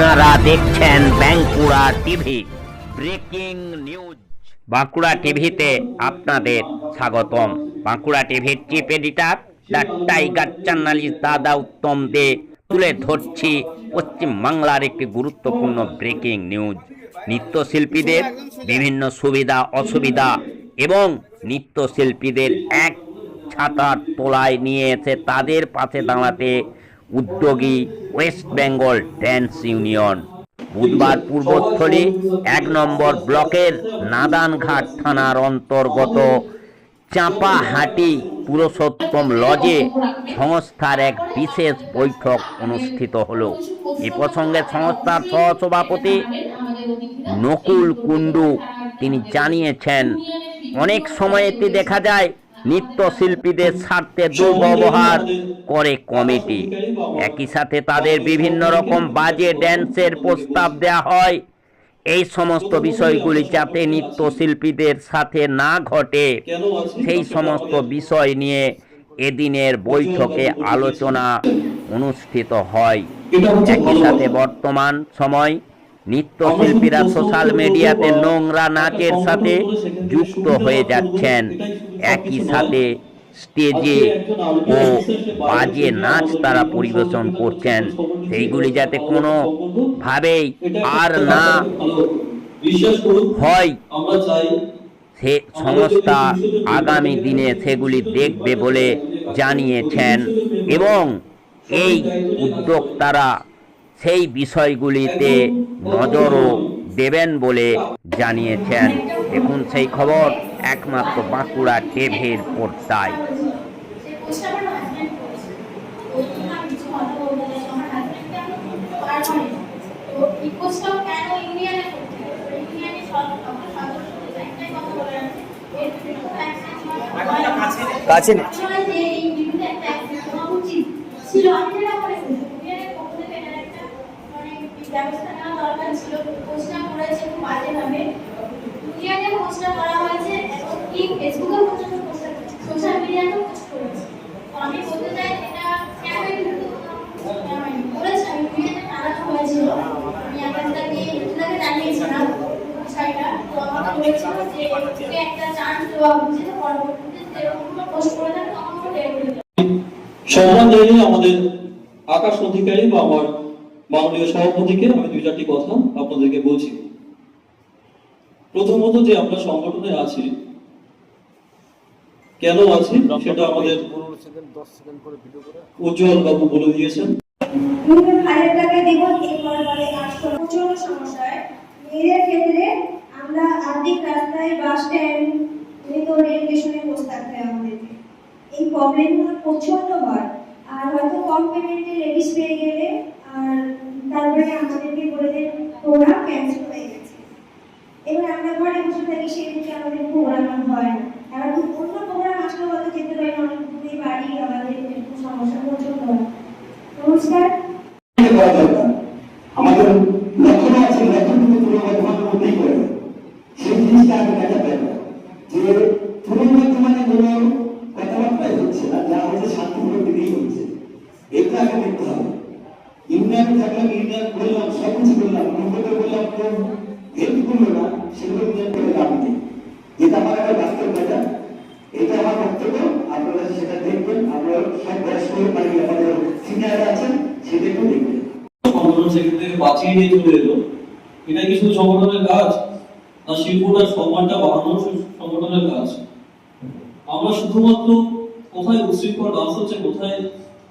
আপনারা দেখছেন Bankura TV. Breaking news. Bankura টিভিতে আপনাদের স্বাগতম। বাঁকুড়া টিভির chief editor the tiger journalist দাদা উত্তম দে, তুলে ধরছি পশ্চিম বাংলার একটি গুরুত্বপূর্ণ ব্রেকিং নিউজ। নৃত্যশিল্পীদের বিভিন্ন সুবিধা, অসুবিধা এবং নৃত্যশিল্পীদের এক ছাতার তোলায় নিয়ে এসে তাদের পাশে দাঁড়াতে উদ্যোগী ওয়েস্ট বেঙ্গল ড্যান্স ইউনিয়ন। বুধবার পূর্বস্থলী এক নম্বর ব্লকের নাদানঘাট থানার অন্তর্গত চাঁপাহাটি পুরুষোত্তম লজে সংস্থার এক বিশেষ বৈঠক অনুষ্ঠিত হল। এ প্রসঙ্গে সংস্থার সহসভাপতি নকুল কুণ্ডু তিনি জানিয়েছেন, অনেক সময়তে দেখা যায় নৃত্যশিল্পীদের স্বার্থে দুর্ব্যবহার করে কমিটি। একই সাথে তাদের বিভিন্ন রকম বাজে ড্যান্সের প্রস্তাব দেওয়া হয়। এই সমস্ত বিষয়গুলি যাতে নৃত্যশিল্পীদের সাথে না ঘটে, সেই সমস্ত বিষয় নিয়ে এদিনের বৈঠকে আলোচনা অনুষ্ঠিত হয়। একই সাথে বর্তমান সময় নৃত্যশিল্পীরা সোশ্যাল মিডিয়াতে নোংরা নাচের সাথে যুক্ত হয়ে যাচ্ছেন। একই সাথে স্টেজে ও বাজে নাচ তারা পরিবেশন করছেন। সেইগুলি যাতে কোনো ভাবেই আর না হয়। সে সংস্থা আগামী দিনে সেগুলি দেখবে বলে জানিয়েছেন। এবং এই উদ্যোক্তারা সেই বিষয়গুলিতে নজরও দেবেন বলে জানিয়েছেন। দেখুন সেই খবর। একমাত্র বাঁকুড়া টিভির পর্দায় কিছু নে। মনে মানে ব্যবস্থা নেওয়া দরকার ছিল পোস্টটা করেছে খুব বাজেভাবে ইউনিয়নে পোস্টটা করা হয়েছে এবং কি ফেসবুকে পর্যন্ত পোস্টটা সোশ্যাল মিডিয়াতেও পোস্ট করেছে? তো আমি বলতে চাই, এটা কেন বলেছে, আমি ইউনিয়নে টানানো হয়েছিল আমি আপনাদেরকে আপনাদেরকে জানিয়েছিলাম বিষয়টা। তো আমাকে বলেছিল যে ওকে একটা চান্স দেওয়া উচিত পরবর্তীতে যেরকম পোস্ট করে থাকে তখন বের করে সম্মান জানিয়ে আমাদের আকাশ অধিকারী বা আমার মাননীয় সভাপতিকে আমি দুই চারটি কথা আপনাদেরকে বলছি। প্রথমত যে আমরা সংগঠনে আছি, কেন আছি সেটা আমাদের উজ্জ্বল বাবু বলে দিয়েছেন ক্ষেত্রে আমরা বাস স্ট্যান্ড বসে থাকতে এই প্রবলেমগুলো প্রচণ্ড হয় আর হয়তো কম পেমেন্টে লেডিস পেয়ে গেলে আর তারপরে আমাদেরকে বলে দেন প্রোগ্রাম ক্যান্সেল হয়ে গেছে এবার আমরা ঘরে বসে থাকি সেদিকে আমাদের প্রোগ্রাম হয়। না এবার অন্য প্রোগ্রাম আসলে হয়তো যেতে পারি না, অনেক বাড়ি, আমাদের একটু সমস্যা প্রচণ্ড নমস্কার। আমাদের সেই জিনিসটা হচ্ছে না, যা এটা থাকলাম করলাম সব কিছু মুখ্যতে বললাম কেউ হেল্প করল না। বাঁচিয়ে নিয়ে চলে এলো। এটা কি শুধু সংগঠনের কাজ? না শিল্পটার সম্মানটা বাড়ানো শু- সংগঠনের কাজ? আমরা শুধুমাত্র কোথায় উশৃঙ্খল ডান্স হচ্ছে, কোথায়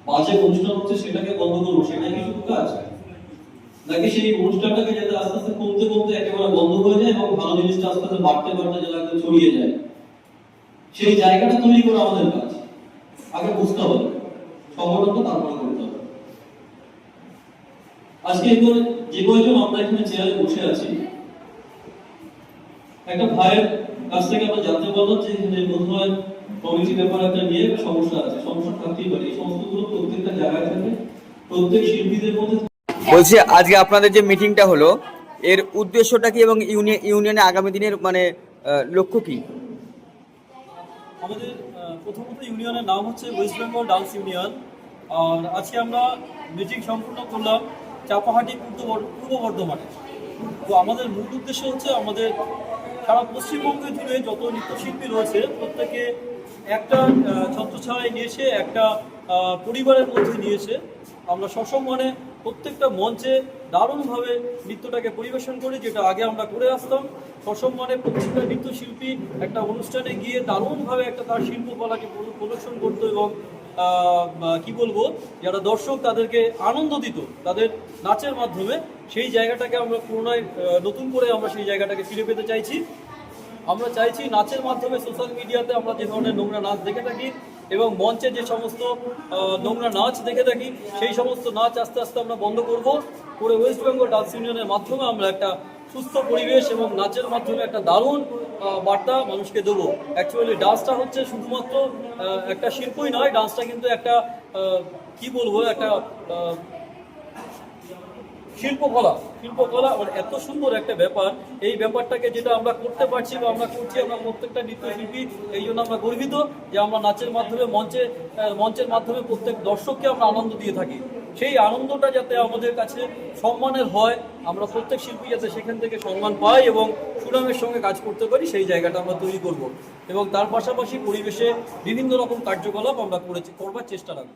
বাজে অনুষ্ঠান হচ্ছে সেটাকে বন্ধ করব, সেটাই কি শুধু কাজ? নাকি সেই অনুষ্ঠানটাকে যাতে আস্তে আস্তে কমতে কমতে একেবারে বন্ধ হয়ে যায় এবং ভালো জিনিসটা আস্তে আস্তে বাড়তে বাড়তে যেন ছড়িয়ে যায়? সেই জায়গাটা তৈরি করা আমাদের কাজ। আগে বুঝতে হবে। সংগঠনটা তারপরে করতে হবে। আজকে যে কয়জন আমরা এখানে চেয়ারে বসে আছি একটা ভাইয়ের কাছ থেকে আমরা জানতে পারলাম যে এখানে বোধহয় কমিটি ব্যাপার একটা নিয়ে সমস্যা আছে সমস্যা থাকতেই পারে। এই সমস্তগুলো প্রত্যেকটা জায়গায় থাকে প্রত্যেক শিল্পীদের মধ্যে বলছি আজকে আপনাদের যে মিটিংটা হলো এর উদ্দেশ্যটা কি এবং ইউনিয়নে আগামী দিনের মানে লক্ষ্য কি? আমাদের প্রথমত ইউনিয়নের নাম হচ্ছে ওয়েস্ট বেঙ্গল ডান্স ইউনিয়ন। আর আজকে আমরা মিটিং সম্পূর্ণ করলাম। চাপাহাটি পূর্ব পূর্ব বর্ধমানে। তো আমাদের মূল উদ্দেশ্য হচ্ছে আমাদের সারা পশ্চিমবঙ্গে জুড়ে যত নৃত্যশিল্পী রয়েছে প্রত্যেকে একটা আহ, নিয়ে এসে একটা পরিবারের মধ্যে নিয়ে এসে আমরা সসম্মানে প্রত্যেকটা মঞ্চে দারুণভাবে নৃত্যটাকে পরিবেশন করি যেটা আগে আমরা করে আসতাম। সসম্মানে প্রত্যেকটা নৃত্যশিল্পী একটা অনুষ্ঠানে গিয়ে দারুণভাবে একটা তার শিল্পকলাকে প্রদ- প্রদর্শন করতো এবং কি বলব, যারা দর্শক তাদেরকে আনন্দ দিত, তাদের নাচের মাধ্যমে, সেই জায়গাটাকে আমরা পুনরায় নতুন করে আমরা সেই জায়গাটাকে ফিরে পেতে চাইছি। আমরা চাইছি নাচের মাধ্যমে সোশ্যাল মিডিয়াতে আমরা যে ধরনের নোংরা নাচ দেখে থাকি এবং মঞ্চে যে সমস্ত নোংরা নাচ দেখে থাকি, সেই সমস্ত নাচ আস্তে আস্তে আমরা বন্ধ করব। করে ওয়েস্ট বেঙ্গল ডান্স ইউনিয়নের মাধ্যমে আমরা একটা সুস্থ পরিবেশ এবং নাচের মাধ্যমে একটা দারুণ বার্তা মানুষকে দেবো। অ্যাকচুয়ালি ডান্সটা হচ্ছে শুধুমাত্র একটা শিল্পই নয় ডান্সটা কিন্তু একটা কি বলব, একটা শিল্পকলা। শিল্পকলা মানে এত সুন্দর একটা ব্যাপার। এই ব্যাপারটাকে যেটা আমরা করতে পারছি বা আমরা করছি, আমরা প্রত্যেকটা নৃত্যশিল্পী, এই জন্য আমরা গর্বিত যে আমরা নাচের মাধ্যমে মঞ্চে মঞ্চের মাধ্যমে প্রত্যেক দর্শককে আমরা আনন্দ দিয়ে থাকি। সেই আনন্দটা যাতে আমাদের কাছে সম্মানের হয়, আমরা প্রত্যেক শিল্পী যাতে সেখান থেকে সম্মান পাই এবং সুনামের সঙ্গে কাজ করতে পারি, সেই জায়গাটা আমরা তৈরি করব। এবং তার পাশাপাশি পরিবেশে বিভিন্ন রকম কার্যকলাপ আমরা করেছি, করবার চেষ্টা রাখব।